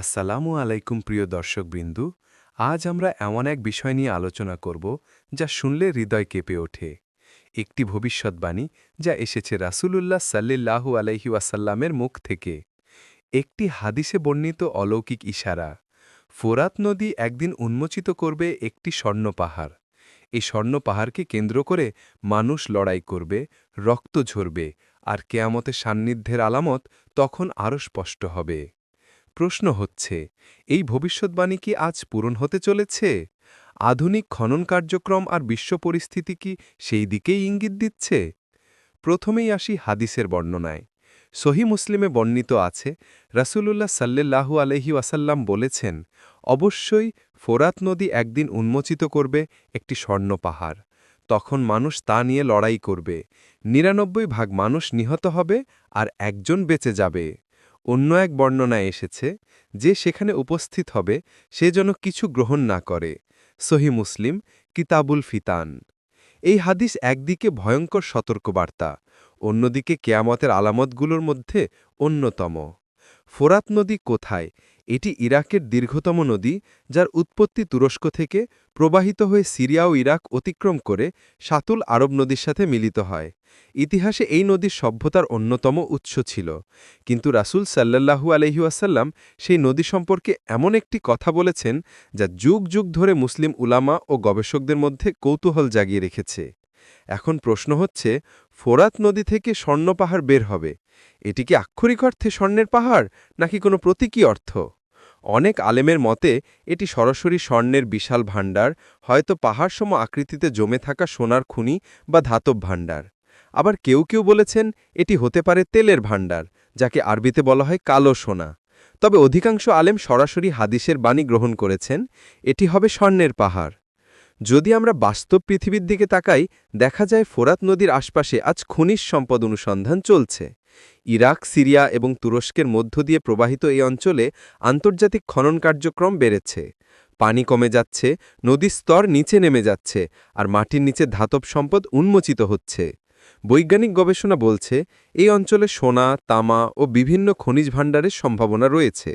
আসসালামু আলাইকুম প্রিয় দর্শকবৃন্দু, আজ আমরা এমন এক বিষয় নিয়ে আলোচনা করব যা শুনলে হৃদয় কেঁপে ওঠে। একটি ভবিষ্যৎবাণী যা এসেছে রাসূলুল্লাহ সাল্লিল্লাহু আলাইহি ওয়াসাল্লামের মুখ থেকে। একটি হাদিসে বর্ণিত অলৌকিক ইশারা, ফোরাত নদী একদিন উন্মোচিত করবে একটি স্বর্ণ পাহাড়। এই স্বর্ণ পাহাড়কে কেন্দ্র করে মানুষ লড়াই করবে, রক্ত ঝরবে, আর কেয়ামতের সান্নিধ্যের আলামত তখন আরও স্পষ্ট হবে। প্রশ্ন হচ্ছে, এই ভবিষ্যৎবাণী কি আজ পূরণ হতে চলেছে? আধুনিক খনন কার্যক্রম আর বিশ্ব পরিস্থিতি কি সেই দিকেই ইঙ্গিত দিচ্ছে? প্রথমেই আসি হাদিসের বর্ণনায়। সহি মুসলিমে বর্ণিত আছে, রাসূলুল্লাহ সাল্লাল্লাহু আলহি ওয়াসাল্লাম বলেছেন, অবশ্যই ফোরাত নদী একদিন উন্মোচিত করবে একটি স্বর্ণ পাহাড়। তখন মানুষ তা নিয়ে লড়াই করবে। নিরানব্বই ভাগ মানুষ নিহত হবে আর একজন বেঁচে যাবে। অন্য এক বর্ণনায় এসেছে যে সেখানে উপস্থিত হবে সে যেন কিছু গ্রহণ না করে। সহি মুসলিম, কিতাবুল ফিতান। এই হাদিস একদিকে ভয়ঙ্কর সতর্কবার্তা, অন্যদিকে কেয়ামতের আলামতগুলোর মধ্যে অন্যতম। ফোরাত নদী কোথায়? এটি ইরাকের দীর্ঘতম নদী, যার উৎপত্তি তুরস্ক থেকে প্রবাহিত হয়ে সিরিয়া ও ইরাক অতিক্রম করে সাতুল আরব নদীর সাথে মিলিত হয়। ইতিহাসে এই নদীর সভ্যতার অন্যতম উৎস ছিল। কিন্তু রাসুল সাল্লাল্লাহু আলহিউসাল্লাম সেই নদী সম্পর্কে এমন একটি কথা বলেছেন, যা যুগ যুগ ধরে মুসলিম উলামা ও গবেষকদের মধ্যে কৌতূহল জাগিয়ে রেখেছে। এখন প্রশ্ন হচ্ছে, ফোরাত নদী থেকে স্বর্ণ পাহাড় বের হবে। এটি কি আক্ষরিক অর্থে স্বর্ণের পাহাড়, নাকি কোনো প্রতীকী অর্থ? অনেক আলেমের মতে, এটি সরাসরি স্বর্ণের বিশাল ভাণ্ডার, হয়তো পাহাড়সম আকৃতিতে জমে থাকা সোনার খুনি বা ধাতব ভাণ্ডার। আবার কেউ কেউ বলেছেন, এটি হতে পারে তেলের ভাণ্ডার, যাকে আরবিতে বলা হয় কালো সোনা। তবে অধিকাংশ আলেম সরাসরি হাদিসের বাণী গ্রহণ করেছেন, এটি হবে স্বর্ণের পাহাড়। যদি আমরা বাস্তব পৃথিবীর দিকে তাকাই, দেখা যায় ফোরাত নদীর আশপাশে আজ খনিজ সম্পদ অনুসন্ধান চলছে। ইরাক, সিরিয়া এবং তুরস্কের মধ্য দিয়ে প্রবাহিত এই অঞ্চলে আন্তর্জাতিক খনন কার্যক্রম বেড়েছে। পানি কমে যাচ্ছে, নদীর স্তর নিচে নেমে যাচ্ছে আর মাটির নিচে ধাতব সম্পদ উন্মোচিত হচ্ছে। বৈজ্ঞানিক গবেষণা বলছে, এই অঞ্চলে সোনা, তামা ও বিভিন্ন খনিজ ভাণ্ডারের সম্ভাবনা রয়েছে।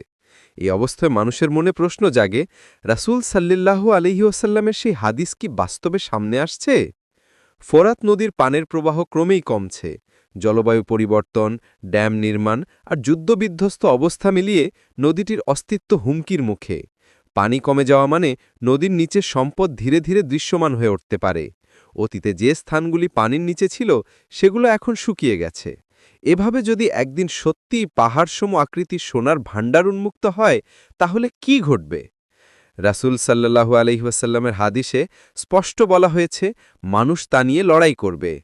এই অবস্থায় মানুষের মনে প্রশ্ন জাগে, রাসুল সাল্লিল্লাহু আলহিউসাল্লামের সেই হাদিস কি বাস্তবে সামনে আসছে? ফোরাত নদীর পানের প্রবাহ ক্রমেই কমছে। জলবায়ু পরিবর্তন, ড্যাম নির্মাণ আর যুদ্ধবিধ্বস্ত অবস্থা মিলিয়ে নদীটির অস্তিত্ব হুমকির মুখে। পানি কমে যাওয়া মানে নদীর নিচে সম্পদ ধীরে ধীরে দৃশ্যমান হয়ে উঠতে পারে। অতীতে যে স্থানগুলি পানির নিচে ছিল, সেগুলো এখন শুকিয়ে গেছে। এভাবে যদি একদিন সত্যি পাহাড়সম আকৃতির সোনার ভাণ্ডার উন্মুক্ত হয়, তাহলে কি ঘটবে? রাসুল সাল্লাহু আলহিহাসাল্লামের হাদিসে স্পষ্ট বলা হয়েছে, মানুষ তা নিয়ে লড়াই করবে।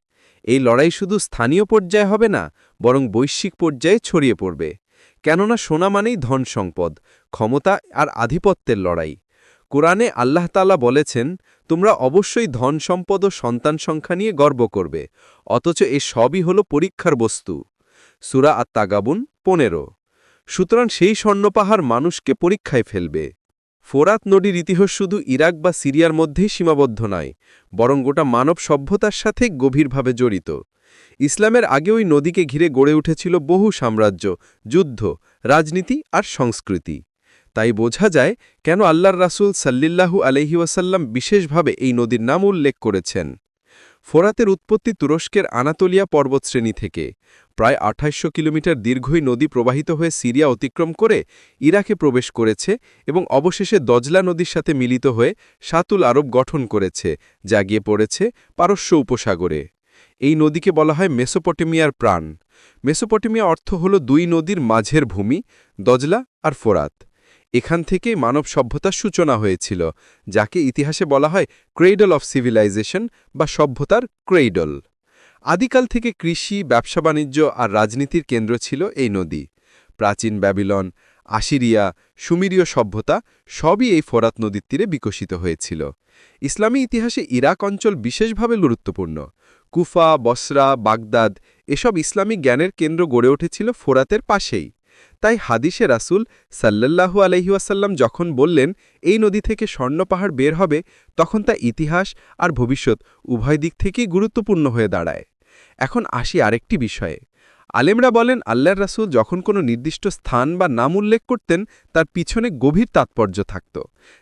এই লড়াই শুধু স্থানীয় পর্যায়ে হবে না, বরং বৈশ্বিক পর্যায়ে ছড়িয়ে পড়বে। কেননা সোনা মানেই ধন সম্পদ, ক্ষমতা আর আধিপত্যের লড়াই। কোরআনে আল্লাহ তালা বলেছেন, তোমরা অবশ্যই ধন সম্পদ ও সন্তান সংখ্যা নিয়ে গর্ব করবে, অথচ এ সবই হল পরীক্ষার বস্তু। সুরা আত্মাগাবুন পনেরো। সুতরাং সেই স্বর্ণপাহাড় মানুষকে পরীক্ষায় ফেলবে। ফোরাত নদীর ইতিহাস শুধু ইরাক বা সিরিয়ার মধ্যেই সীমাবদ্ধ নয়, বরং গোটা মানব সভ্যতার সাথে গভীরভাবে জড়িত। ইসলামের আগে ওই নদীকে ঘিরে গড়ে উঠেছিল বহু সাম্রাজ্য, যুদ্ধ, রাজনীতি আর সংস্কৃতি। তাই বোঝা যায় কেন আল্লাহর রাসুল সাল্লিল্লাহু আলহিউসাল্লাম বিশেষভাবে এই নদীর নাম উল্লেখ করেছেন। ফোরাতের উৎপত্তি তুরস্কের আনাতোলিয়া পর্বতশ্রেণী থেকে। প্রায় আঠাইশশো কিলোমিটার দীর্ঘই নদী প্রবাহিত হয়ে সিরিয়া অতিক্রম করে ইরাকে প্রবেশ করেছে এবং অবশেষে দজলা নদীর সাথে মিলিত হয়ে সাতুল আরব গঠন করেছে, যা গিয়ে পড়েছে পারস্য উপসাগরে। এই নদীকে বলা হয় মেসোপটেমিয়ার প্রাণ। মেসোপটেমিয়া অর্থ হল দুই নদীর মাঝের ভূমি, দজলা আর ফোরাত। এখান থেকেই মানব সভ্যতার সূচনা হয়েছিল, যাকে ইতিহাসে বলা হয় ক্রেইডল অফ সিভিলাইজেশন বা সভ্যতার ক্রেইডল আদিকাল থেকে কৃষি, ব্যবসা বাণিজ্য আর রাজনীতির কেন্দ্র ছিল এই নদী। প্রাচীন ব্যাবিলন, আশিরিয়া, সুমিরীয় সভ্যতা সবই এই ফোরাত নদীর তীরে বিকশিত হয়েছিল। ইসলামী ইতিহাসে ইরাক অঞ্চল বিশেষভাবে গুরুত্বপূর্ণ। কুফা, বসরা, বাগদাদ এসব ইসলামী জ্ঞানের কেন্দ্র গড়ে উঠেছিল ফোরাতের পাশেই। তাই হাদিসে রাসুল সাল্লাল্লাহু আলহিউসাল্লাম যখন বললেন, এই নদী থেকে স্বর্ণ পাহাড় বের হবে তখন তা ইতিহাস আর ভবিষ্যৎ উভয় দিক থেকেই গুরুত্বপূর্ণ হয়ে দাঁড়ায়। এখন আসি আরেকটি বিষয়ে। আলেমরা বলেন, আল্লাহর রাসূল যখন কোনো নির্দিষ্ট স্থান বা নাম উল্লেখ করতেন, তার পিছনে গভীর তাৎপর্য থাকত।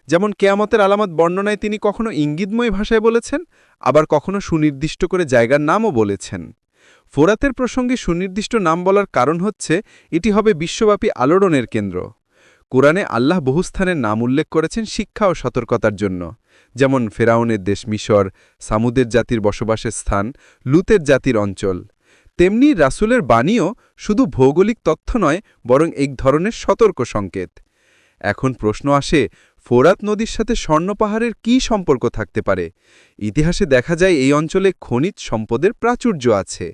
যেমন কেয়ামতের আলামত বর্ণনায় তিনি কখনো ইঙ্গিতময় ভাষায় বলেছেন, আবার কখনো সুনির্দিষ্ট করে জায়গার নামও বলেছেন। ফোরাতের প্রসঙ্গে সুনির্দিষ্ট নাম বলার কারণ হচ্ছে, এটি হবে বিশ্বব্যাপী আলোড়নের কেন্দ্র। কোরআনে আল্লাহ বহুস্থানের নাম উল্লেখ করেছেন শিক্ষা ও সতর্কতার জন্য। যেমন ফেরাউনের দেশ মিশর, সামুদের জাতির বসবাসের স্থান, লুতের জাতির অঞ্চল। তেমনি রাসুলের বাণীও শুধু ভৌগোলিক তথ্য নয়, বরং এক ধরনের সতর্ক সংকেত। এখন প্রশ্ন আসে ফোরাত নদীর সাথে স্বর্ণ পাহাড়ের কী সম্পর্ক থাকতে পারে? ইতিহাসে দেখা যায় এই অঞ্চলে খনিজ সম্পদের প্রাচুর্য আছে।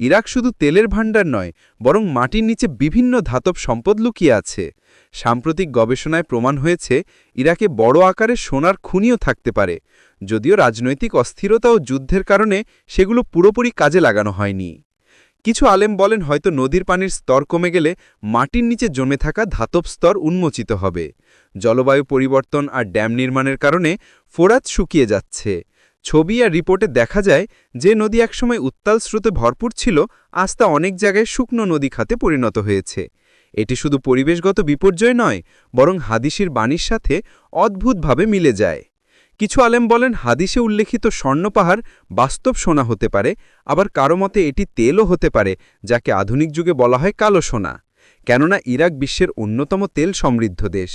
ইরাক শুধু তেলের ভাণ্ডার নয়, বরং মাটির নিচে বিভিন্ন ধাতব সম্পদ লুকিয়ে আছে। সাম্প্রতিক গবেষণায় প্রমাণ হয়েছে, ইরাকে বড় আকারে সোনার খুনিও থাকতে পারে, যদিও রাজনৈতিক অস্থিরতা ও যুদ্ধের কারণে সেগুলো পুরোপুরি কাজে লাগানো হয়নি। কিছু আলেম বলেন হয়তো নদীর পানির স্তর কমে গেলে মাটির নিচে জমে থাকা ধাতব স্তর উন্মোচিত হবে। জলবায়ু পরিবর্তন আর ড্যাম নির্মাণের কারণে ফোরাত শুকিয়ে যাচ্ছে। ছবি আর রিপোর্টে দেখা যায় যে নদী একসময় উত্তাল স্রোতে ভরপুর ছিল, আজ তা অনেক জায়গায় শুকনো নদী খাতে পরিণত হয়েছে। এটি শুধু পরিবেশগত বিপর্যয় নয়, বরং হাদিসির বাণীর সাথে অদ্ভুতভাবে মিলে যায়। কিছু আলেম বলেন, হাদিসে উল্লেখিত স্বর্ণ পাহাড় বাস্তব সোনা হতে পারে, আবার কারও মতে এটি তেলও হতে পারে, যাকে আধুনিক যুগে বলা হয় কালো সোনা। কেননা ইরাক বিশ্বের অন্যতম তেল সমৃদ্ধ দেশ।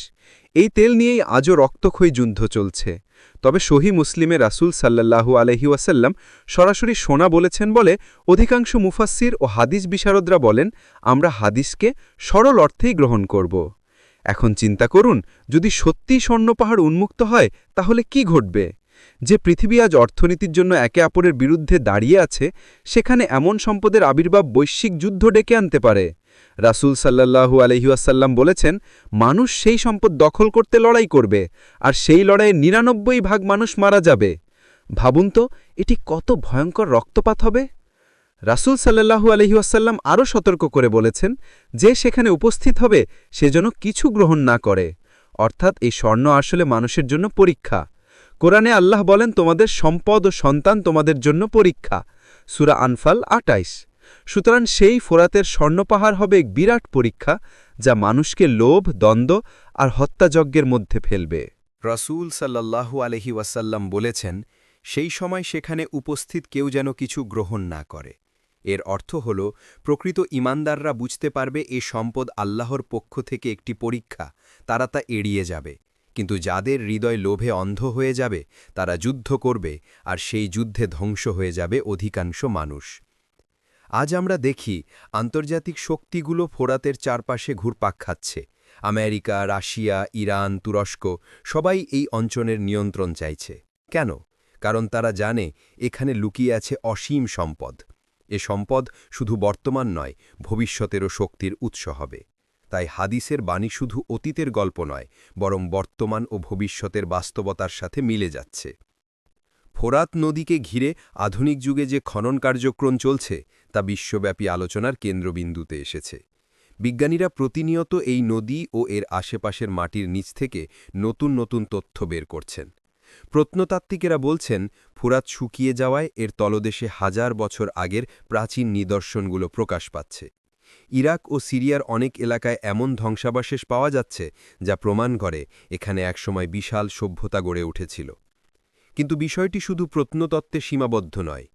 এই তেল নিয়েই আজও রক্তক্ষয়ী যুদ্ধ চলছে। তবে সহি মুসলিমে রাসুল সাল্লাহু আলহি ওয়াসাল্লাম সরাসরি সোনা বলেছেন বলে অধিকাংশ মুফাসির ও হাদিস বিশারদরা বলেন, আমরা হাদিসকে সরল অর্থেই গ্রহণ করব। এখন চিন্তা করুন, যদি সত্যিই স্বর্ণ পাহাড় উন্মুক্ত হয়, তাহলে কি ঘটবে? যে পৃথিবী আজ অর্থনীতির জন্য একে অপরের বিরুদ্ধে দাঁড়িয়ে আছে, সেখানে এমন সম্পদের আবির্ভাব বৈশ্বিক যুদ্ধ ডেকে আনতে পারে। রাসুল সাল্লাহু আলহিউসাল্লাম বলেছেন, মানুষ সেই সম্পদ দখল করতে লড়াই করবে, আর সেই লড়াইয়ে নিরানব্বই ভাগ মানুষ মারা যাবে। ভাবুন তো, এটি কত ভয়ঙ্কর রক্তপাত হবে? রাসুল সাল্লাহু আলহিউসাল্লাম আরও সতর্ক করে বলেছেন, যে সেখানে উপস্থিত হবে, সে যেন কিছু গ্রহণ না করে। অর্থাৎ এই স্বর্ণ আসলে মানুষের জন্য পরীক্ষা। কোরআনে আল্লাহ বলেন, তোমাদের সম্পদ ও সন্তান তোমাদের জন্য পরীক্ষা। সুরা আনফাল আটাইশ। সুতরাং সেই ফোরাতের স্বর্ণপাহাড় হবে এক বিরাট পরীক্ষা, যা মানুষকে লোভ, দ্বন্দ্ব আর হত্যাযজ্ঞের মধ্যে ফেলবে। রসুল সাল্লাল্লাহু আলহি ওয়াসাল্লাম বলেছেন, সেই সময় সেখানে উপস্থিত কেউ যেন কিছু গ্রহণ না করে। এর অর্থ হল, প্রকৃত ইমানদাররা বুঝতে পারবে এ সম্পদ আল্লাহর পক্ষ থেকে একটি পরীক্ষা, তারা তা এড়িয়ে যাবে। কিন্তু যাদের হৃদয় লোভে অন্ধ হয়ে যাবে, তারা যুদ্ধ করবে, আর সেই যুদ্ধে ধ্বংস হয়ে যাবে অধিকাংশ মানুষ। আজ আমরা দেখি, আন্তর্জাতিক শক্তিগুলো ফোরাতের চারপাশে ঘুরপাক খাচ্ছে। আমেরিকা, রাশিয়া, ইরান, তুরস্ক, সবাই এই অঞ্চলের নিয়ন্ত্রণ চাইছে। কেন? কারণ তারা জানে, এখানে লুকিয়ে আছে অসীম সম্পদ। এ সম্পদ শুধু বর্তমান নয়, ভবিষ্যতেরও শক্তির উৎস হবে। তাই হাদিসের বাণী শুধু অতীতের গল্প নয়, বরং বর্তমান ও ভবিষ্যতের বাস্তবতার সাথে মিলে যাচ্ছে। ফোরাত নদীকে ঘিরে আধুনিক যুগে যে খনন কার্যক্রম চলছে, তা বিশ্বব্যাপী আলোচনার কেন্দ্রবিন্দুতে এসেছে। বিজ্ঞানীরা প্রতিনিয়ত এই নদী ও এর আশেপাশের মাটির নিচ থেকে নতুন নতুন তথ্য বের করছেন। প্রত্নতাত্ত্বিকেরা বলছেন, ফুরাত শুকিয়ে যাওয়ায় এর তলদেশে হাজার বছর আগের প্রাচীন নিদর্শনগুলো প্রকাশ পাচ্ছে। ইরাক ও সিরিয়ার অনেক এলাকায় এমন ধ্বংসাবশেষ পাওয়া যাচ্ছে, যা প্রমাণ করে এখানে একসময় বিশাল সভ্যতা গড়ে উঠেছিল। কিন্তু বিষয়টি শুধু প্রত্নতত্ত্বে সীমাবদ্ধ নয়।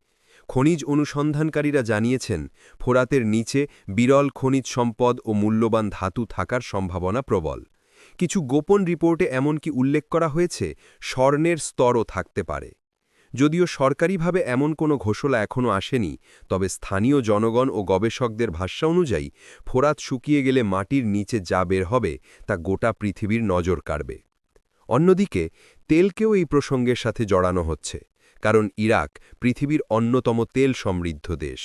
খনিজ অনুসন্ধানকারীরা জানিয়েছেন, ফোরাতের নিচে বিরল খনিজ সম্পদ ও মূল্যবান ধাতু থাকার সম্ভাবনা প্রবল। কিছু গোপন রিপোর্টে এমনকি উল্লেখ করা হয়েছে, স্বর্ণের স্তরও থাকতে পারে। যদিও সরকারিভাবে এমন কোনো ঘোষণা এখনও আসেনি, তবে স্থানীয় জনগণ ও গবেষকদের ভাষ্য অনুযায়ী, ফোরাত শুকিয়ে গেলে মাটির নিচে যা বের হবে, তা গোটা পৃথিবীর নজর কাড়বে। অন্যদিকে, তেলকেও এই প্রসঙ্গের সাথে জড়ানো হচ্ছে, কারণ ইরাক পৃথিবীর অন্যতম তেল সমৃদ্ধ দেশ।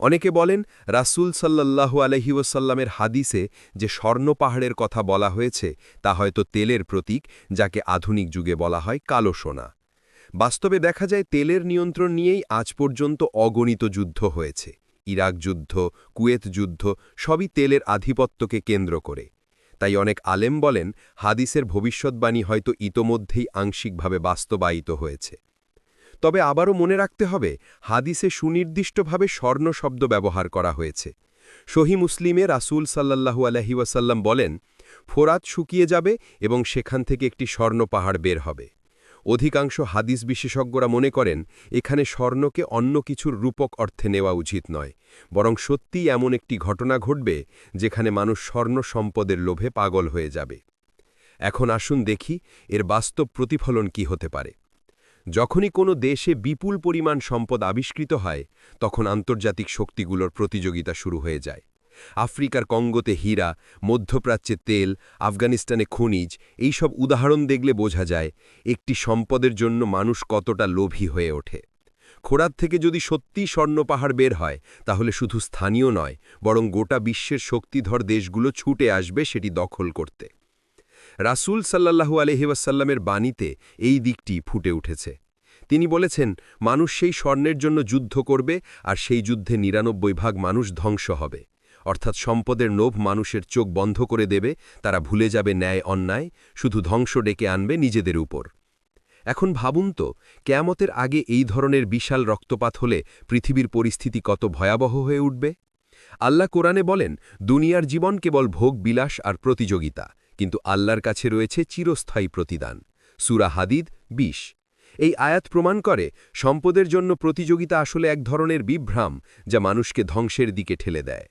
অনেকে বলেন, রাসুল সাল্লাল্লাহু আলহি ওসাল্লামের হাদিসে যে স্বর্ণ পাহাড়ের কথা বলা হয়েছে, তা হয়তো তেলের প্রতীক, যাকে আধুনিক যুগে বলা হয় কালো সোনা। বাস্তবে দেখা যায়, তেলের নিয়ন্ত্রণ নিয়েই আজ পর্যন্ত অগণিত যুদ্ধ হয়েছে। ইরাক যুদ্ধ, কুয়েত যুদ্ধ, সবই তেলের আধিপত্যকে কেন্দ্র করে। তাই অনেক আলেম বলেন, হাদিসের ভবিষ্যৎবাণী হয়তো ইতোমধ্যেই আংশিকভাবে বাস্তবায়িত হয়েছে। তবে আবারও মনে রাখতে হবে, হাদিসে সুনির্দিষ্টভাবে স্বর্ণ শব্দ ব্যবহার করা হয়েছে। সহি মুসলিমে রাসূল সাল্লাল্লাহু আলহি ওয়াসাল্লাম বলেন, ফোরাত শুকিয়ে যাবে এবং সেখান থেকে একটি স্বর্ণ পাহাড় বের হবে। অধিকাংশ হাদিস বিশেষজ্ঞরা মনে করেন, এখানে স্বর্ণকে অন্য কিছুর রূপক অর্থে নেওয়া উচিত নয়, বরং সত্যিই এমন একটি ঘটনা ঘটবে যেখানে মানুষ স্বর্ণ সম্পদের লোভে পাগল হয়ে যাবে। এখন আসুন দেখি, এর বাস্তব প্রতিফলন কি হতে পারে। যখনই কোনো দেশে বিপুল পরিমাণ সম্পদ আবিষ্কৃত হয়, তখন আন্তর্জাতিক শক্তিগুলোর প্রতিযোগিতা শুরু হয়ে যায়। আফ্রিকার কঙ্গোতে হীরা, মধ্যপ্রাচ্যে তেল, আফগানিস্তানে খনিজ এই সব উদাহরণ দেখলে বোঝা যায় একটি সম্পদের জন্য মানুষ কতটা লোভী হয়ে ওঠে। খোড়ার থেকে যদি সত্যি স্বর্ণ পাহাড় বের হয়, তাহলে শুধু স্থানীয় নয়, বরং গোটা বিশ্বের শক্তিধর দেশগুলো ছুটে আসবে সেটি দখল করতে। রাসূল সাল্লাল্লাহু আলহিবাসাল্লামের বাণীতে এই দিকটি ফুটে উঠেছে। তিনি বলেছেন, মানুষ সেই স্বর্ণের জন্য যুদ্ধ করবে আর সেই যুদ্ধে নিরানব্বই ভাগ মানুষ ধ্বংস হবে। অর্থাৎ সম্পদের লোভ মানুষের চোখ বন্ধ করে দেবে, তারা ভুলে যাবে ন্যায় অন্যায়, শুধু ধ্বংস ডেকে আনবে নিজেদের উপর। এখন ভাবুন তো, কেয়ামতের আগে এই ধরনের বিশাল রক্তপাত হলে পৃথিবীর পরিস্থিতি কত ভয়াবহ হয়ে উঠবে? আল্লাহ কোরআনে বলেন, দুনিয়ার জীবন কেবল ভোগ, বিলাস আর প্রতিযোগিতা। কিন্তু আল্লাহর কাছে রয়েছে চিরস্থায়ী প্রতিদান। সুরা হাদিদ বিশ। এই আয়াত প্রমাণ করে সম্পদের জন্য প্রতিযোগিতা আসলে এক ধরনের বিভ্রাম যা মানুষকে ধ্বংসের দিকে ঠেলে দেয়।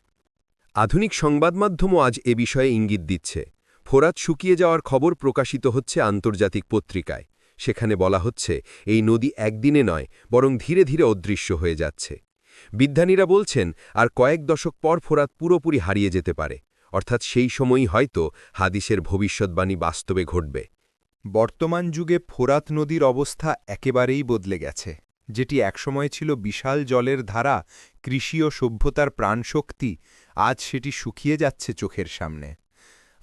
আধুনিক সংবাদমাধ্যমও আজ এ বিষয়ে ইঙ্গিত দিচ্ছে। ফোরাত শুকিয়ে যাওয়ার খবর প্রকাশিত হচ্ছে আন্তর্জাতিক পত্রিকায়। সেখানে বলা হচ্ছে, এই নদী একদিনে নয়, বরং ধীরে ধীরে অদৃশ্য হয়ে যাচ্ছে। বিজ্ঞানীরা বলছেন, আর কয়েক দশক পর ফোরাত পুরোপুরি হারিয়ে যেতে পারে। অর্থাৎ সেই সময়ই হয়তো হাদিসের ভবিষ্যৎবাণী বাস্তবে ঘটবে। বর্তমান যুগে ফোরাত নদীর অবস্থা একেবারেই বদলে গেছে, যেটি একসময় ছিল বিশাল জলের ধারা, কৃষি ও সভ্যতার প্রাণশক্তি, আজ সেটি শুকিয়ে যাচ্ছে চোখের সামনে।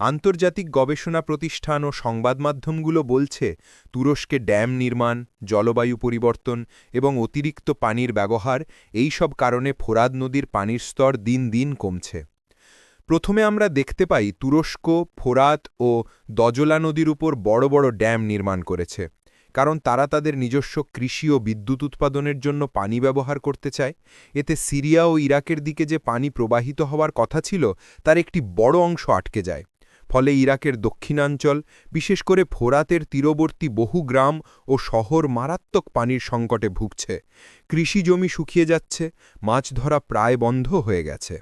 আন্তর্জাতিক গবেষণা প্রতিষ্ঠান ও সংবাদমাধ্যমগুলো বলছে, তুরস্কে ড্যাম নির্মাণ, জলবায়ু পরিবর্তন এবং অতিরিক্ত পানির ব্যবহার, এই সব কারণে ফোরাদ নদীর পানির স্তর দিন দিন কমছে। প্রথমে আমরা দেখতে পাই তুরস্ক, ফোরাত ও দজলা নদীর উপর বড় বড় ড্যাম নির্মাণ করেছে, কারণ তারা তাদের নিজস্ব কৃষি ও বিদ্যুৎ উৎপাদনের জন্য পানি ব্যবহার করতে চায়। এতে সিরিয়া ও ইরাকের দিকে যে পানি প্রবাহিত হওয়ার কথা ছিল, তার একটি বড় অংশ আটকে যায়। ফলে ইরাকের দক্ষিণাঞ্চল, বিশেষ করে ফোরাতের তীরবর্তী বহু গ্রাম ও শহর মারাত্মক পানির সংকটে ভুগছে। কৃষি জমি শুকিয়ে যাচ্ছে, মাছ ধরা প্রায় বন্ধ হয়ে গেছে।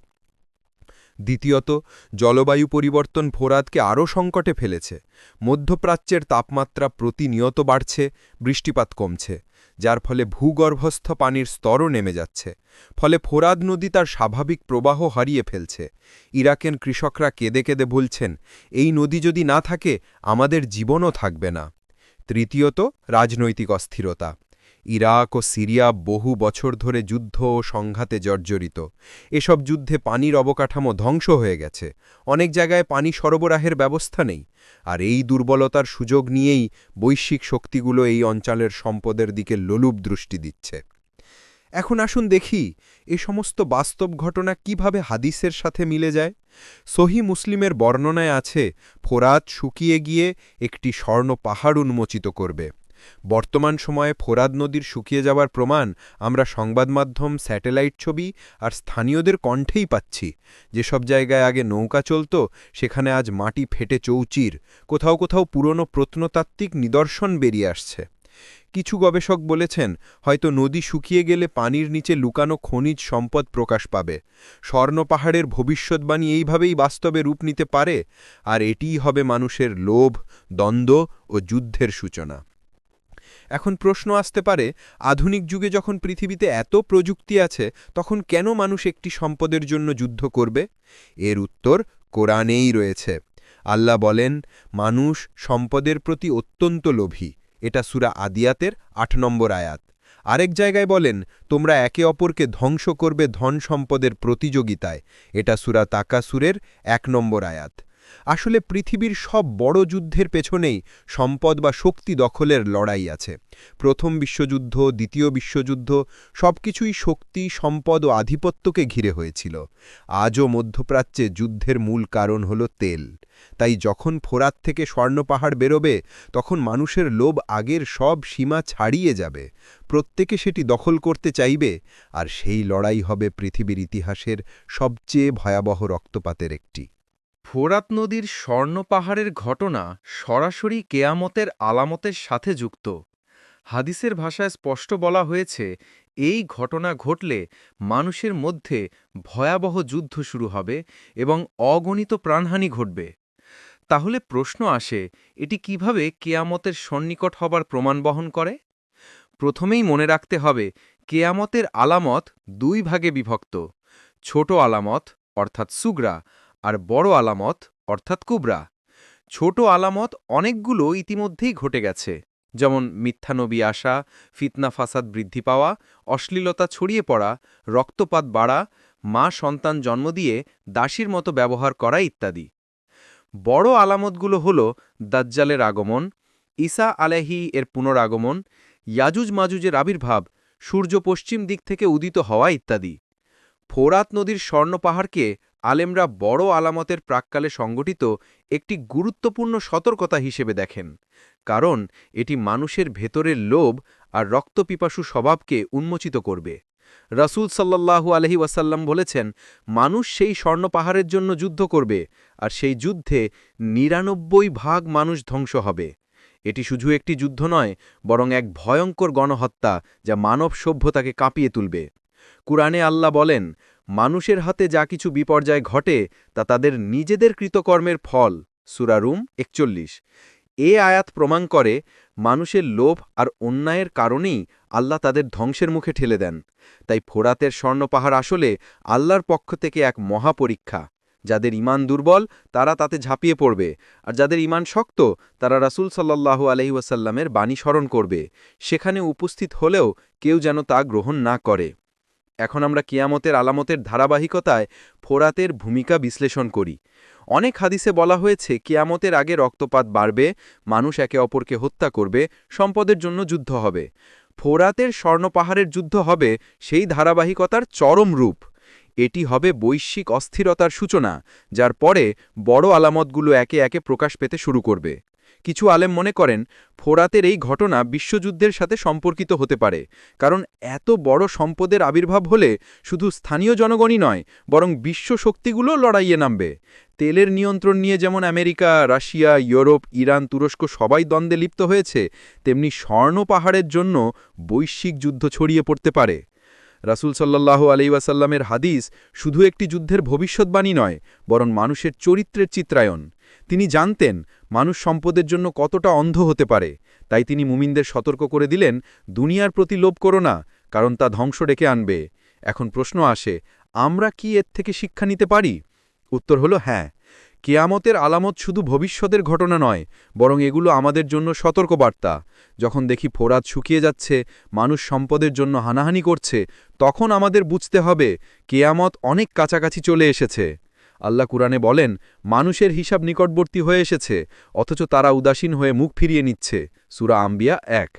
দ্বিতীয়ত, জলবায়ু পরিবর্তন ফোরাতকে আরও সংকটে ফেলেছে। মধ্যপ্রাচ্যের তাপমাত্রা প্রতিনিয়ত বাড়ছে, বৃষ্টিপাত কমছে, যার ফলে ভূগর্ভস্থ পানির স্তরও নেমে যাচ্ছে। ফলে ফোরাদ নদী তার স্বাভাবিক প্রবাহ হারিয়ে ফেলছে। ইরাকের কৃষকরা কেঁদে কেঁদে বলছেন, এই নদী যদি না থাকে, আমাদের জীবনও থাকবে না। তৃতীয়ত, রাজনৈতিক অস্থিরতা। ইরাক ও সিরিয়া বহু বছর ধরে যুদ্ধ ও সংঘাতে জর্জরিত। এসব যুদ্ধে পানির অবকাঠামো ধ্বংস হয়ে গেছে। অনেক জায়গায় পানি সরবরাহের ব্যবস্থা নেই। আর এই দুর্বলতার সুযোগ নিয়েই বৈশ্বিক শক্তিগুলো এই অঞ্চলের সম্পদের দিকে লোলুপ দৃষ্টি দিচ্ছে। এখন আসুন দেখি এ সমস্ত বাস্তব ঘটনা কীভাবে হাদিসের সাথে মিলে যায়। সহি মুসলিমের বর্ণনায় আছে, ফোরাত শুকিয়ে গিয়ে একটি স্বর্ণ পাহাড় উন্মোচিত করবে। বর্তমান সময়ে ফোরাদ নদীর শুকিয়ে যাওয়ার প্রমাণ আমরা সংবাদমাধ্যম স্যাটেলাইট ছবি আর স্থানীয়দের কণ্ঠেই পাচ্ছি। যেসব জায়গায় আগে নৌকা চলত, সেখানে আজ মাটি ফেটে চৌচির। কোথাও কোথাও পুরনো প্রত্নতাত্ত্বিক নিদর্শন বেরিয়ে আসছে। কিছু গবেষক বলেছেন, হয়তো নদী শুকিয়ে গেলে পানির নিচে লুকানো খনিজ সম্পদ প্রকাশ পাবে। স্বর্ণ পাহাড়ের ভবিষ্যৎবাণী এইভাবেই বাস্তবে রূপ নিতে পারে, আর এটিই হবে মানুষের লোভ, দ্বন্দ্ব ও যুদ্ধের সূচনা। এখন প্রশ্ন আসতে পারে, আধুনিক যুগে যখন পৃথিবীতে এত প্রযুক্তি আছে, তখন কেন মানুষ একটি সম্পদের জন্য যুদ্ধ করবে? এর উত্তর কোরআনেই রয়েছে। আল্লাহ বলেন, মানুষ সম্পদের প্রতি অত্যন্ত লোভী। এটা সুরা আদিয়াতের আট নম্বর আয়াত। আরেক জায়গায় বলেন, তোমরা একে অপরকে ধ্বংস করবে ধন সম্পদের প্রতিযোগিতায়। এটা সুরা তাকাসুরের এক নম্বর আয়াত। আসলে পৃথিবীর সব বড় যুদ্ধের পেছনেই সম্পদ বা শক্তি দখলের লড়াই আছে। প্রথম বিশ্বযুদ্ধ, দ্বিতীয় বিশ্বযুদ্ধ, সবকিছুই শক্তি, সম্পদ ও আধিপত্যকে ঘিরে হয়েছিল। আজও মধ্যপ্রাচ্যে যুদ্ধের মূল কারণ হল তেল। তাই যখন ফোরাত থেকে স্বর্ণপাহাড় বেরোবে, তখন মানুষের লোভ আগের সব সীমা ছাড়িয়ে যাবে। প্রত্যেকে সেটি দখল করতে চাইবে, আর সেই লড়াই হবে পৃথিবীর ইতিহাসের সবচেয়ে ভয়াবহ রক্তপাতের একটি। ফোরাত নদীর স্বর্ণ পাহাড়ের ঘটনা সরাসরি কেয়ামতের আলামতের সাথে যুক্ত। হাদিসের ভাষায় স্পষ্ট বলা হয়েছে, এই ঘটনা ঘটলে মানুষের মধ্যে ভয়াবহ যুদ্ধ শুরু হবে এবং অগণিত প্রাণহানি ঘটবে। তাহলে প্রশ্ন আসে, এটি কীভাবে কেয়ামতের সন্নিকট হবার প্রমাণ বহন করে? প্রথমেই মনে রাখতে হবে, কেয়ামতের আলামত দুই ভাগে বিভক্ত। ছোট আলামত, অর্থাৎ সুগরা আর বড় আলামত, অর্থাৎ কুবরা। ছোট আলামত অনেকগুলো ইতিমধ্যেই ঘটে গেছে, যেমন মিথ্যানবী আসা, ফিতনা ফাসাদ বৃদ্ধি পাওয়া, অশ্লীলতা ছড়িয়ে পড়া, রক্তপাত বাড়া, মা সন্তান জন্ম দিয়ে দাসীর মতো ব্যবহার করা ইত্যাদি। বড় আলামতগুলো হল দাজ্জালের আগমন, ঈসা আলাহি এর পুনরাগমন, ইয়াজুজ মাজুজের আবির্ভাব, সূর্য পশ্চিম দিক থেকে উদিত হওয়া ইত্যাদি। ফোরাত নদীর স্বর্ণ পাহাড়কে আলেমরা বড় আলামতের প্রাককালে সংগঠিত একটি গুরুত্বপূর্ণ সতর্কতা হিসেবে দেখেন, কারণ এটি মানুষের ভেতরের লোভ আর রক্তপিপাসু স্বভাবকে উন্মোচিত করবে। রাসূল সাল্লাল্লাহু আলহি ওয়াসাল্লাম বলেছেন, মানুষ সেই স্বর্ণ পাহাড়ের জন্য যুদ্ধ করবে, আর সেই যুদ্ধে নিরানব্বই ভাগ মানুষ ধ্বংস হবে। এটি শুধু একটি যুদ্ধ নয়, বরং এক ভয়ঙ্কর গণহত্যা যা মানব সভ্যতাকে কাঁপিয়ে তুলবে। কুরআনে আল্লাহ বলেন মানুষের হাতে যা কিছু বিপর্যয় ঘটে, তা তাদের নিজেদের কৃতকর্মের ফল। সুরারুম একচল্লিশ। এ আয়াত প্রমাণ করে মানুষের লোভ আর অন্যায়ের কারণেই আল্লাহ তাদের ধ্বংসের মুখে ঠেলে দেন। তাই ফোরাতের স্বর্ণপাহাড় আসলে আল্লাহর পক্ষ থেকে এক মহাপরীক্ষা। যাদের ইমান দুর্বল, তারা তাতে ঝাঁপিয়ে পড়বে। আর যাদের ইমান শক্ত, তারা রাসুল সাল্লাহু আলহি ওয়াসাল্লামের বাণী স্মরণ করবে। সেখানে উপস্থিত হলেও কেউ যেন তা গ্রহণ না করে। এখন আমরা কিয়ামতের আলামতের ধারাবাহিকতায় ফোরাতের ভূমিকা বিশ্লেষণ করি। অনেক হাদিসে বলা হয়েছে, কিয়ামতের আগে রক্তপাত বাড়বে, মানুষ একে অপরকে হত্যা করবে, সম্পদের জন্য যুদ্ধ হবে। ফোরাতের স্বর্ণপাহাড়ের যুদ্ধ হবে সেই ধারাবাহিকতার চরম রূপ। এটি হবে বৈশ্বিক অস্থিরতার সূচনা, যার পরে বড় আলামতগুলো একে একে প্রকাশ পেতে শুরু করবে। কিছু আলেম মনে করেন, ফোরাতের এই ঘটনা বিশ্বযুদ্ধের সাথে সম্পর্কিত হতে পারে, কারণ এত বড় সম্পদের আবির্ভাব হলে শুধু স্থানীয় জনগণই নয়, বরং বিশ্ব শক্তিগুলো লড়াইয়ে নামবে। তেলের নিয়ন্ত্রণ নিয়ে যেমন আমেরিকা, রাশিয়া, ইউরোপ, ইরান, তুরস্ক সবাই দ্বন্দ্বে লিপ্ত হয়েছে, তেমনি স্বর্ণ পাহাড়ের জন্য বৈশ্বিক যুদ্ধ ছড়িয়ে পড়তে পারে। রাসুল সাল্লাহ আলাইসাল্লামের হাদিস শুধু একটি যুদ্ধের ভবিষ্যৎবাণী নয়, বরং মানুষের চরিত্রের চিত্রায়ন। তিনি জানতেন মানুষ সম্পদের জন্য কতটা অন্ধ হতে পারে, তাই তিনি মুমিনদের সতর্ক করে দিলেন, দুনিয়ার প্রতি লোভ করো না, কারণ তা ধ্বংস ডেকে আনবে। এখন প্রশ্ন আসে, আমরা কি এর থেকে শিক্ষা নিতে পারি? উত্তর হলো হ্যাঁ। কেয়ামতের আলামত শুধু ভবিষ্যতের ঘটনা নয়, বরং এগুলো আমাদের জন্য সতর্কবার্তা। যখন দেখি ফোরাত শুকিয়ে যাচ্ছে, মানুষ সম্পদের জন্য হানাহানি করছে, তখন আমাদের বুঝতে হবে, কেয়ামত অনেক কাছাকাছি চলে এসেছে। আল্লাহ কুরআনে বলেন, মানুষের হিসাব নিকটবর্তী হয়ে এসেছে, অথচ তারা উদাসীন হয়ে মুখ ফিরিয়ে নিচ্ছে। সুরা আম্বিয়া এক।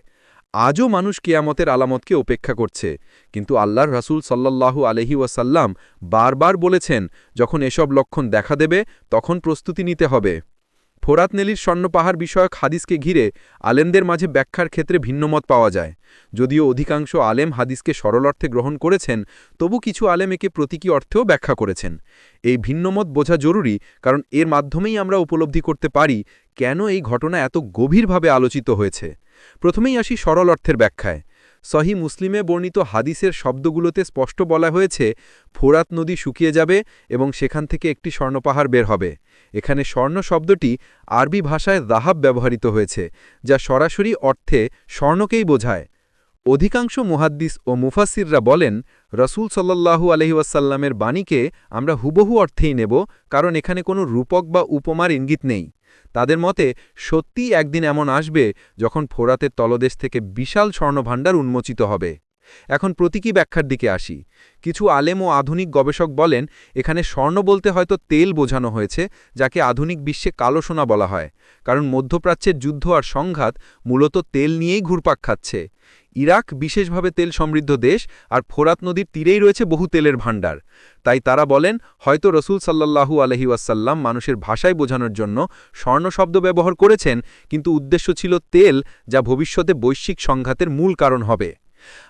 আজও মানুষ কেয়ামতের আলামতকে উপেক্ষা করছে। কিন্তু আল্লাহর রাসুল সাল্লাল্লাহু আলহি ওয়াসাল্লাম বারবার বলেছেন, যখন এসব লক্ষণ দেখা দেবে, তখন প্রস্তুতি নিতে হবে। ফোরাত নেলির স্বর্ণপাহাড় বিষয়ক হাদিসকে ঘিরে আলেমদের মাঝে ব্যাখ্যার ক্ষেত্রে ভিন্নমত পাওয়া যায়। যদিও অধিকাংশ আলেম হাদিসকে সরল অর্থে গ্রহণ করেছেন, তবু কিছু আলেম একে প্রতীকী অর্থেও ব্যাখ্যা করেছেন। এই ভিন্নমত বোঝা জরুরি, কারণ এর মাধ্যমেই আমরা উপলব্ধি করতে পারি কেন এই ঘটনা এত গভীরভাবে আলোচিত হয়েছে। প্রথমেই আসি সরল অর্থের ব্যাখ্যায়। সহি মুসলিমে বর্ণিত হাদিসের শব্দগুলোতে স্পষ্ট বলা হয়েছে, ফোরাত নদী শুকিয়ে যাবে এবং সেখান থেকে একটি স্বর্ণপাহাড় বের হবে। এখানে স্বর্ণ শব্দটি আরবি ভাষায় দাহাব ব্যবহৃত হয়েছে, যা সরাসরি অর্থে স্বর্ণকেই বোঝায়। অধিকাংশ মুহাদ্দিস ও মুফাসিররা বলেন, রসুল সাল্লাহু আলহিউসাল্লামের বাণীকে আমরা হুবহু অর্থেই নেব, কারণ এখানে কোনো রূপক বা উপমার ইঙ্গিত নেই। তাদের মতে, সত্যিই একদিন এমন আসবে যখন ফোরাতের তলদেশ থেকে বিশাল স্বর্ণভাণ্ডার উন্মোচিত হবে। এখন প্রতীকী ব্যাখ্যার দিকে আসি। কিছু আলেম ও আধুনিক গবেষক বলেন, এখানে স্বর্ণ বলতে হয়তো তেল বোঝানো হয়েছে, যাকে আধুনিক বিশ্বে কালো সোনা বলা হয়। কারণ মধ্যপ্রাচ্যের যুদ্ধ আর সংঘাত মূলত তেল নিয়েই ঘুরপাক খাচ্ছে। ইরাক বিশেষভাবে তেল সমৃদ্ধ দেশ আর ফোরাত নদীর তীরেই রয়েছে বহু তেলের ভাণ্ডার। তাই তারা বলেন, হয়তো রসুল সাল্লাল্লাহু আলহি ওয়াসাল্লাম মানুষের ভাষায় বোঝানোর জন্য স্বর্ণ শব্দ ব্যবহার করেছেন, কিন্তু উদ্দেশ্য ছিল তেল যা ভবিষ্যতে বৈশ্বিক সংঘাতের মূল কারণ হবে।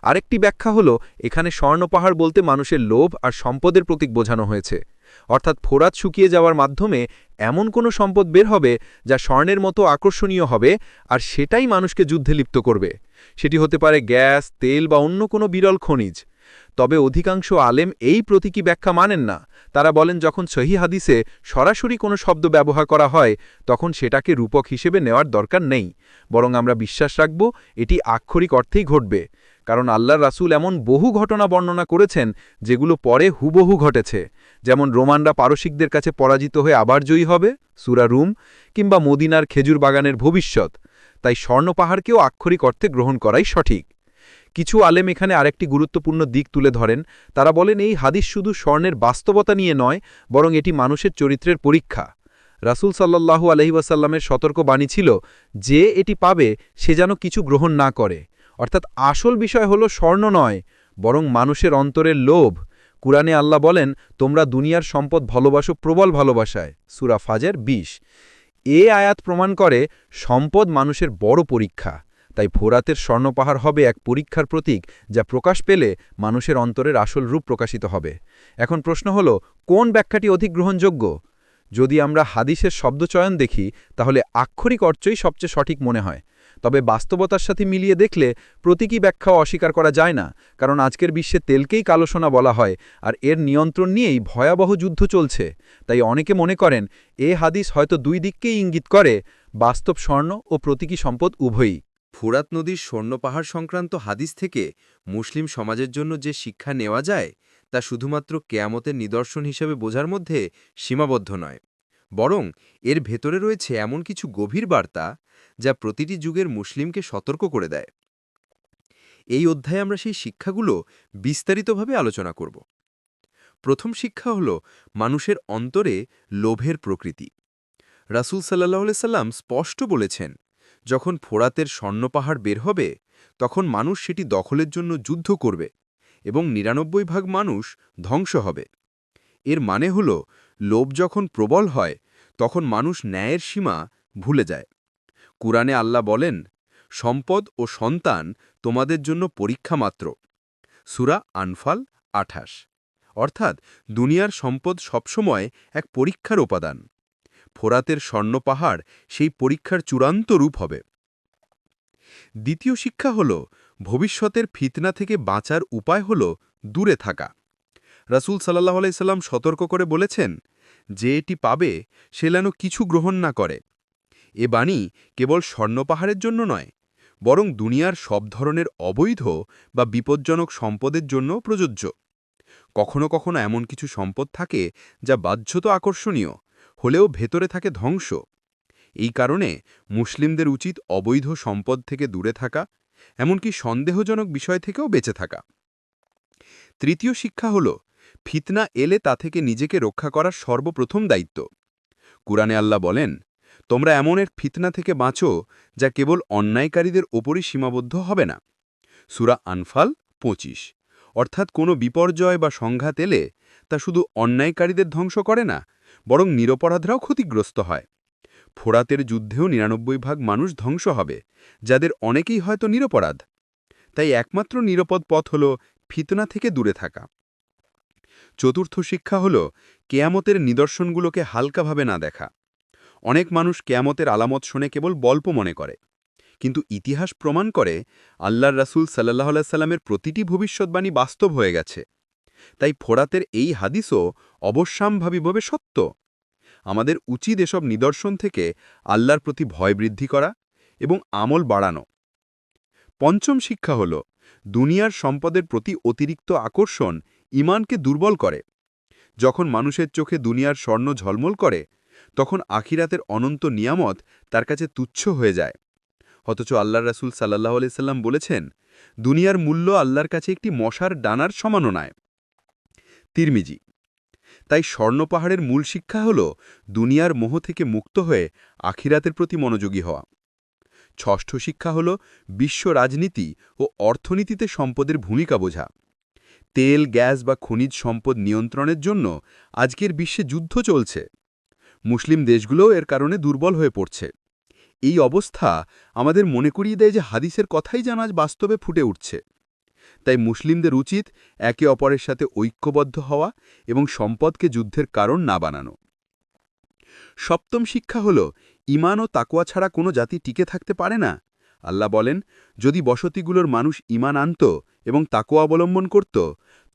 আরেকটি ব্যাখ্যা হল, এখানে স্বর্ণপাহাড় বলতে মানুষের লোভ আর সম্পদের প্রতীক বোঝানো হয়েছে। অর্থাৎ ফোরাত শুকিয়ে যাওয়ার মাধ্যমে এমন কোনো সম্পদ বের হবে যা স্বর্ণের মতো আকর্ষণীয় হবে আর সেটাই মানুষকে যুদ্ধে লিপ্ত করবে। সেটি হতে পারে গ্যাস, তেল বা অন্য কোনো বিরল খনিজ। তবে অধিকাংশ আলেম এই প্রতীকী ব্যাখ্যা মানেন না। তারা বলেন, যখন সহি হাদিসে সরাসরি কোনো শব্দ ব্যবহার করা হয়, তখন সেটাকে রূপক হিসেবে নেওয়ার দরকার নেই। বরং আমরা বিশ্বাস রাখব, এটি আক্ষরিক অর্থেই ঘটবে। কারণ আল্লাহর রাসূল এমন বহু ঘটনা বর্ণনা করেছেন যেগুলো পরে হুবহু ঘটেছে। যেমন রোমানরা পারসিকদের কাছে পরাজিত হয়ে আবার জয়ী হবে, সুরা রুম, কিংবা মদিনার খেজুর বাগানের ভবিষ্যৎ। তাই স্বর্ণ পাহাড়কেও আক্ষরিক অর্থে গ্রহণ করাই সঠিক। কিছু আলেম এখানে আরেকটি গুরুত্বপূর্ণ দিক তুলে ধরেন। তারা বলেন, এই হাদিস শুধু স্বর্ণের বাস্তবতা নিয়ে নয়, বরং এটি মানুষের চরিত্রের পরীক্ষা। রাসূল সাল্লাল্লাহু আলহিবাসাল্লামের সতর্ক বাণী ছিল, যে এটি পাবে, সে যেন কিছু গ্রহণ না করে। অর্থাৎ আসল বিষয় হলো স্বর্ণ নয়, বরং মানুষের অন্তরের লোভ। কুরআনে আল্লাহ বলেন, তোমরা দুনিয়ার সম্পদ ভালোবাসো প্রবল ভালোবাসায়। সুরা ফাজের বিশ। এ আয়াত প্রমাণ করে সম্পদ মানুষের বড় পরীক্ষা। তাই ফোরাতের স্বর্ণপাহাড় হবে এক পরীক্ষার প্রতীক, যা প্রকাশ পেলে মানুষের অন্তরের আসল রূপ প্রকাশিত হবে। এখন প্রশ্ন হল, কোন ব্যাখ্যাটি অধিক গ্রহণযোগ্য? যদি আমরা হাদিসের শব্দচয়ন দেখি, তাহলে আক্ষরিক অর্থই সবচেয়ে সঠিক মনে হয়। তবে বাস্তবতার সাথে মিলিয়ে দেখলে প্রতীকী ব্যাখ্যাও অস্বীকার করা যায় না, কারণ আজকের বিশ্বে তেলকেই কালোসোনা বলা হয়, আর এর নিয়ন্ত্রণ নিয়েই ভয়াবহ যুদ্ধ চলছে। তাই অনেকে মনে করেন, এ হাদিস হয়তো দুই দিককেই ইঙ্গিত করে, বাস্তব স্বর্ণ ও প্রতীকী সম্পদ উভয়ই। ফুরাত নদীর স্বর্ণপাহাড় সংক্রান্ত হাদিস থেকে মুসলিম সমাজের জন্য যে শিক্ষা নেওয়া যায়, তা শুধুমাত্র কেয়ামতের নিদর্শন হিসেবে বোঝার মধ্যে সীমাবদ্ধ নয়। বরং এর ভেতরে রয়েছে এমন কিছু গভীর বার্তা যা প্রতিটি যুগের মুসলিমকে সতর্ক করে দেয়। এই অধ্যায়ে আমরা সেই শিক্ষাগুলো বিস্তারিতভাবে আলোচনা করব। প্রথম শিক্ষা হল মানুষের অন্তরে লোভের প্রকৃতি। রাসূল সাল্লাহ সাল্লাম স্পষ্ট বলেছেন, যখন ফোরাতের স্বর্ণপাহাড় বের হবে, তখন মানুষ সেটি দখলের জন্য যুদ্ধ করবে এবং নিরানব্বই ভাগ মানুষ ধ্বংস হবে। এর মানে হল লোভ যখন প্রবল হয়, তখন মানুষ ন্যায়ের সীমা ভুলে যায়। কুরআনে আল্লাহ বলেন, সম্পদ ও সন্তান তোমাদের জন্য পরীক্ষা মাত্র। সুরা আনফাল আঠাশ। অর্থাৎ দুনিয়ার সম্পদ সবসময় এক পরীক্ষার উপাদান। ফোরাতের স্বর্ণ পাহাড় সেই পরীক্ষার চূড়ান্ত রূপ হবে। দ্বিতীয় শিক্ষা হল, ভবিষ্যতের ফিতনা থেকে বাঁচার উপায় হল দূরে থাকা। রাসূল সাল্লাহ আলাইসাল্লাম সতর্ক করে বলেছেন, যে এটি পাবে, সে যেন কিছু গ্রহণ না করে। এ বাণী কেবল স্বর্ণপাহাড়ের জন্য নয়, বরং দুনিয়ার সব ধরনের অবৈধ বা বিপজ্জনক সম্পদের জন্য প্রযোজ্য। কখনো কখনো এমন কিছু সম্পদ থাকে যা বাহ্যত আকর্ষণীয়, হলেও ভেতরে থাকে ধ্বংস। এই কারণে মুসলিমদের উচিত অবৈধ সম্পদ থেকে দূরে থাকা, এমনকি সন্দেহজনক বিষয় থেকেও বেঁচে থাকা। তৃতীয় শিক্ষা হল ফিতনা এলে তা থেকে নিজেকে রক্ষা করার সর্বপ্রথম দায়িত্ব। কুরআনে আল্লাহ বলেন, তোমরা এমন এক ফিতনা থেকে বাঁচো যা কেবল অন্যায়কারীদের ওপরই সীমাবদ্ধ হবে না। সুরা আনফাল পঁচিশ। অর্থাৎ কোনো বিপর্যয় বা সংঘাত এলে তা শুধু অন্যায়কারীদের ধ্বংস করে না, বরং নিরপরাধরাও ক্ষতিগ্রস্ত হয়। ফোরাতের যুদ্ধেও নিরানব্বই ভাগ মানুষ ধ্বংস হবে, যাদের অনেকেই হয়তো নিরপরাধ। তাই একমাত্র নিরাপদ পথ হল ফিতনা থেকে দূরে থাকা। চতুর্থ শিক্ষা হল কেয়ামতের নিদর্শনগুলোকে হালকাভাবে না দেখা। অনেক মানুষ কেয়ামতের আলামত শুনে কেবল বল্প মনে করে। কিন্তু ইতিহাস প্রমাণ করে আল্লাহর রাসুল সাল্লাহ সাল্লামের প্রতিটি ভবিষ্যৎবাণী বাস্তব হয়ে গেছে। তাই ফোরাতের এই হাদিসও অবশ্যাম্ভাবীভাবে সত্য। আমাদের উচিত এসব নিদর্শন থেকে আল্লাহর প্রতি ভয় বৃদ্ধি করা এবং আমল বাড়ানো। পঞ্চম শিক্ষা হল, দুনিয়ার সম্পদের প্রতি অতিরিক্ত আকর্ষণ ইমানকে দুর্বল করে। যখন মানুষের চোখে দুনিয়ার স্বর্ণ ঝলমল করে, তখন আখিরাতের অনন্ত নিয়ামত তার কাছে তুচ্ছ হয়ে যায়। অথচ আল্লাহ রাসুল সাল্লাহ সাল্লাম বলেছেন, দুনিয়ার মূল্য আল্লাহর কাছে একটি মশার ডানার সমানও নয়। তিরমিজি, তাই স্বর্ণপাহাড়ের মূল শিক্ষা হল দুনিয়ার মোহ থেকে মুক্ত হয়ে আখিরাতের প্রতি মনোযোগী হওয়া। ষষ্ঠ শিক্ষা হল বিশ্ব রাজনীতি ও অর্থনীতিতে সম্পদের ভূমিকা বোঝা। তেল, গ্যাস বা খনিজ সম্পদ নিয়ন্ত্রণের জন্য আজকের বিশ্বে যুদ্ধ চলছে। মুসলিম দেশগুলোও এর কারণে দুর্বল হয়ে পড়ছে। এই অবস্থা আমাদের মনে করিয়ে দেয় যে হাদিসের কথাই যেন আজ বাস্তবে ফুটে উঠছে। তাই মুসলিমদের উচিত একে অপরের সাথে ঐক্যবদ্ধ হওয়া এবং সম্পদকে যুদ্ধের কারণ না বানানো। সপ্তম শিক্ষা হল ইমান ও তাকুয়া ছাড়া কোনো জাতি টিকে থাকতে পারে না। আল্লাহ বলেন, যদি বসতিগুলোর মানুষ ইমান আনত এবং তাকুয়া অবলম্বন করত,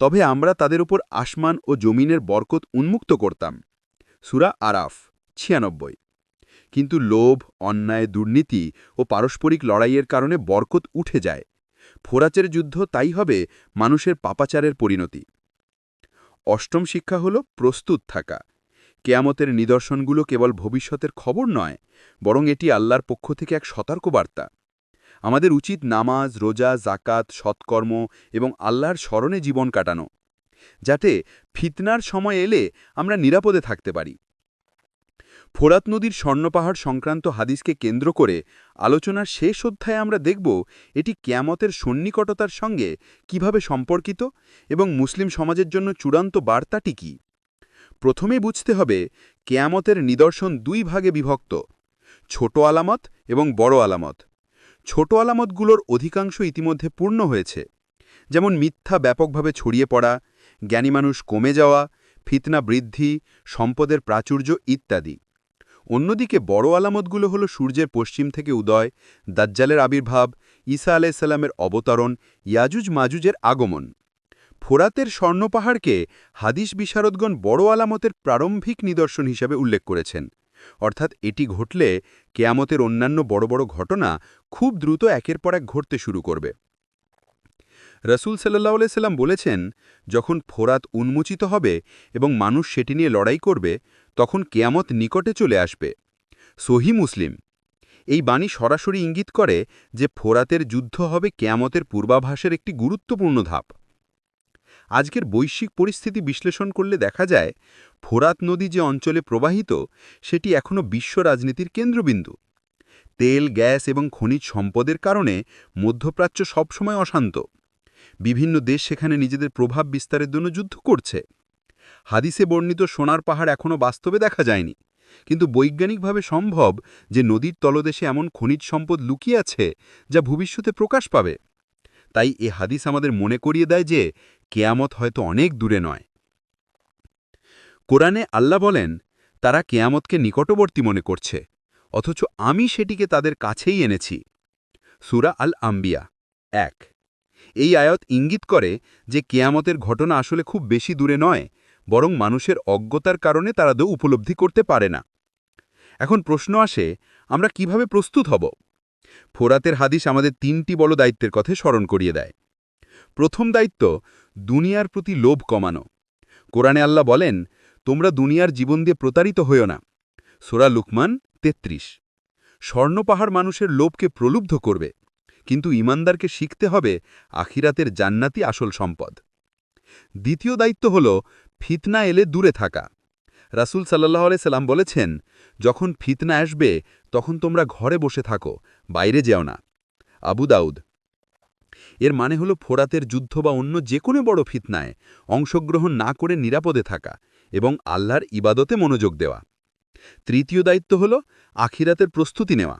তবে আমরা তাদের উপর আসমান ও জমিনের বরকত উন্মুক্ত করতাম। সুরা আরাফ, ছিয়ানব্বই। কিন্তু লোভ, অন্যায়, দুর্নীতি ও পারস্পরিক লড়াইয়ের কারণে বরকত উঠে যায়। ফোরাচের যুদ্ধ তাই হবে মানুষের পাপাচারের পরিণতি। অষ্টম শিক্ষা হল প্রস্তুত থাকা। কেয়ামতের নিদর্শনগুলো কেবল ভবিষ্যতের খবর নয়, বরং এটি আল্লাহর পক্ষ থেকে এক সতর্কবার্তা। আমাদের উচিত নামাজ, রোজা জাকাত সৎকর্ম এবং আল্লাহর স্মরণে জীবন কাটানো, যাতে ফিতনার সময় এলে আমরা নিরাপদে থাকতে পারি। ফোরাত নদীর স্বর্ণপাহাড় সংক্রান্ত হাদিসকে কেন্দ্র করে আলোচনার শেষ অধ্যায়ে আমরা দেখব এটি কেয়ামতের সন্নিকটতার সঙ্গে কীভাবে সম্পর্কিত এবং মুসলিম সমাজের জন্য চূড়ান্ত বার্তাটি কী। প্রথমে বুঝতে হবে, কেয়ামতের নিদর্শন দুই ভাগে বিভক্ত, ছোট আলামত এবং বড় আলামত। ছোট আলামতগুলোর অধিকাংশ ইতিমধ্যে পূর্ণ হয়েছে। যেমন মিথ্যা ব্যাপকভাবে ছড়িয়ে পড়া, জ্ঞানী মানুষ কমে যাওয়া, ফিতনা বৃদ্ধি, সম্পদের প্রাচুর্য ইত্যাদি। অন্যদিকে বড় আলামতগুলো হল সূর্যের পশ্চিম থেকে উদয়, দাজ্জালের আবির্ভাব, ঈসা আলাইসাল্লামের অবতরণ, ইয়াজুজ মাজুজের আগমন। ফোরাতের স্বর্ণপাহাড়কে হাদিস বিশারদগণ বড় আলামতের প্রারম্ভিক নিদর্শন হিসাবে উল্লেখ করেছেন। অর্থাৎ এটি ঘটলে কেয়ামতের অন্যান্য বড় বড় ঘটনা খুব দ্রুত একের পর এক ঘটতে শুরু করবে। রসুল সাল্লাহ সাল্লাম বলেছেন, যখন ফোরাত উন্মোচিত হবে এবং মানুষ সেটি নিয়ে লড়াই করবে, তখন কেয়ামত নিকটে চলে আসবে। সহি মুসলিম। এই বাণী সরাসরি ইঙ্গিত করে যে ফোরাতের যুদ্ধ হবে কেয়ামতের পূর্বাভাসের একটি গুরুত্বপূর্ণ ধাপ। আজকের বৈশ্বিক পরিস্থিতি বিশ্লেষণ করলে দেখা যায়, ফোরাত নদী যে অঞ্চলে প্রবাহিত, সেটি এখনও বিশ্ব রাজনীতির কেন্দ্রবিন্দু। তেল, গ্যাস এবং খনিজ সম্পদের কারণে মধ্যপ্রাচ্য সবসময় অশান্ত। বিভিন্ন দেশ সেখানে নিজেদের প্রভাব বিস্তারের জন্য যুদ্ধ করছে। হাদিসে বর্ণিত সোনার পাহাড় এখনও বাস্তবে দেখা যায়নি। কিন্তু বৈজ্ঞানিকভাবে সম্ভব যে নদীর তলদেশে এমন খনিজ সম্পদ লুকিয়ে আছে যা ভবিষ্যতে প্রকাশ পাবে। তাই এ হাদিস আমাদের মনে করিয়ে দেয় যে কেয়ামত হয়তো অনেক দূরে নয়। কোরআনে আল্লাহ বলেন, তারা কেয়ামতকে নিকটবর্তী মনে করছে, অথচ আমি সেটিকে তাদের কাছেই এনেছি। সুরা আল আম্বিয়া এক। এই আয়ত ইঙ্গিত করে যে কেয়ামতের ঘটনা আসলে খুব বেশি দূরে নয়, বরং মানুষের অজ্ঞতার কারণে তারা উপলব্ধি করতে পারে না। এখন প্রশ্ন আসে, আমরা কীভাবে প্রস্তুত হব? ফোরাতের হাদিস আমাদের তিনটি বড় দায়িত্বের কথা স্মরণ করিয়ে দেয়। প্রথম দায়িত্ব, দুনিয়ার প্রতি লোভ কমানো। কোরআনে আল্লাহ বলেন, তোমরা দুনিয়ার জীবন দিয়ে প্রতারিত হইও না। সোরা লুকমান ৩৩ স্বর্ণপাহাড় মানুষের লোভকে প্রলুব্ধ করবে, কিন্তু ইমানদারকে শিখতে হবে আখিরাতের জান্নাতি আসল সম্পদ। দ্বিতীয় দায়িত্ব হল, ফিতনা এলে দূরে থাকা। রাসুল সাল্লাহ সাল্লাম বলেছেন, যখন ফিতনা আসবে, তখন তোমরা ঘরে বসে থাকো বাইরে যেও না। আবু দাউদ। এর মানে হল ফোরাতের যুদ্ধ বা অন্য যে কোনো বড় ফিতনায় অংশগ্রহণ না করে নিরাপদে থাকা এবং আল্লাহর ইবাদতে মনোযোগ দেওয়া। তৃতীয় দায়িত্ব হল আখিরাতের প্রস্তুতি নেওয়া।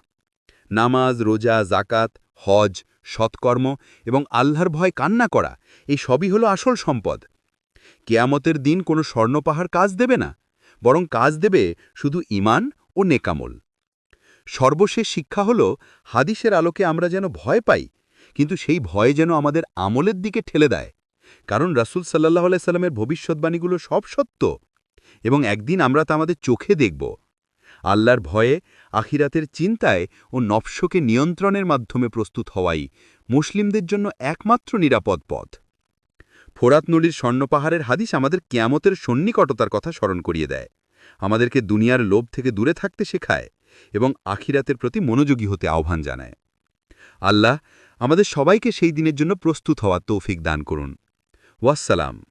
নামাজ, রোজা জাকাত হজ, সৎকর্ম এবং আল্লাহর ভয় কান্না করা, এই সবই হল আসল সম্পদ। কেয়ামতের দিন কোনো স্বর্ণপাহাড় কাজ দেবে না, বরং কাজ দেবে শুধু ইমান ও নেকামল। সর্বশেষ শিক্ষা হল, হাদিসের আলোকে আমরা যেন ভয় পাই, কিন্তু সেই ভয় যেন আমাদের আমলের দিকে ঠেলে দেয়। কারণ রাসুল সাল্লাহ সাল্লামের ভবিষ্যৎবাণীগুলো সব সত্য এবং একদিন আমরা তা আমাদের চোখে দেখব। আল্লাহর ভয়ে আখিরাতের চিন্তায় ও নফসকে নিয়ন্ত্রণের মাধ্যমে প্রস্তুত হওয়াই মুসলিমদের জন্য একমাত্র নিরাপদ পথ। ফোরাত নদীর স্বর্ণপাহাড়ের হাদিস আমাদের কেয়ামতের সন্নিকটতার কথা স্মরণ করিয়ে দেয়। আমাদেরকে দুনিয়ার লোভ থেকে দূরে থাকতে শেখায়। এবং আখিরাতের প্রতি মনোযোগী হতে আহ্বান জানায়। আল্লাহ আমাদের সবাইকে সেই দিনের জন্য প্রস্তুত হওয়ার তৌফিক দান করুন। ওয়াসসালাম।